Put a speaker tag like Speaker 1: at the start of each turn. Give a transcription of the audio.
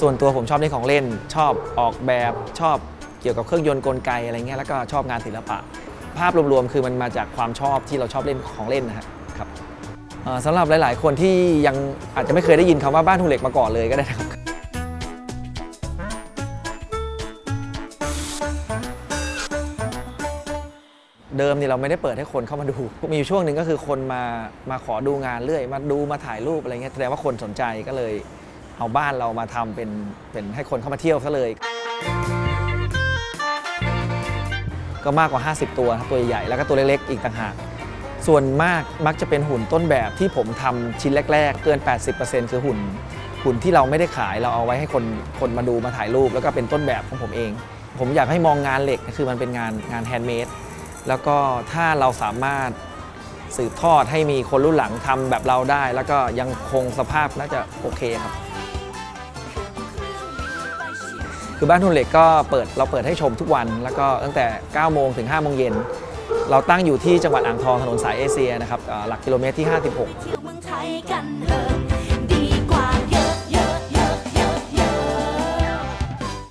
Speaker 1: ส่วนตัวผมชอบเล่นของเล่น ชอบออกแบบชอบเกี่ยวกับเครื่องยนต์กลไกอะไรเงี้ยแล้วก็ชอบงานศิลปะ ภาพรวมๆคือมันมาจากความชอบที่เราชอบเล่นของเล่นนะครับสำหรับหลาย ๆ คนที่ยังอาจจะไม่เคยได้ยินคำว่าบ้านหุ่นเหล็กมาก่อนเลยก็ได้นะครับเดิมเนี่ยเราไม่ได้เปิดให้คนเข้ามาดู มีอยู่ช่วงหนึ่งก็คือคนมามาขอดูงานเรื่อย มาดูมาถ่ายรูปอะไรเงี้ยแสดงว่าคนสนใจก็เลย เอาบ้านเรามาทำเป็นเป็นให้คนเข้ามาเที่ยวซะเลย ก็มากกว่า 50 ตัวครับตัวใหญ่ๆแล้วก็ตัวเล็กๆอีกต่างหาก ส่วนมากมักจะเป็นหุ่นต้นแบบที่ผมทำชิ้นแรก ๆ เกิน 80%คือหุ่น หุ่นที่เราไม่ได้ขายเราเอาไว้ให้คนคนมาดูมาถ่ายรูป แล้วก็เป็นต้นแบบของผมเอง ผมอยากให้มองงานเหล็กคือมันเป็นงานงานแฮนด์เมดแล้วก็ถ้าเราสามารถสืบทอดให้มีคนรุ่นหลังทำแบบเราได้ แล้วก็ยังคงสภาพน่าจะโอเคครับ คือบ้านทุนเหล็กก็เปิดเราเปิดให้ชมทุกวัน แล้วก็ตั้งแต่ 9 โมงถึง 5 โมงเย็น เราตั้งอยู่ที่จังหวัดอ่างทองถนนสายเอเชียนะครับหลักกิโลเมตรที่ 56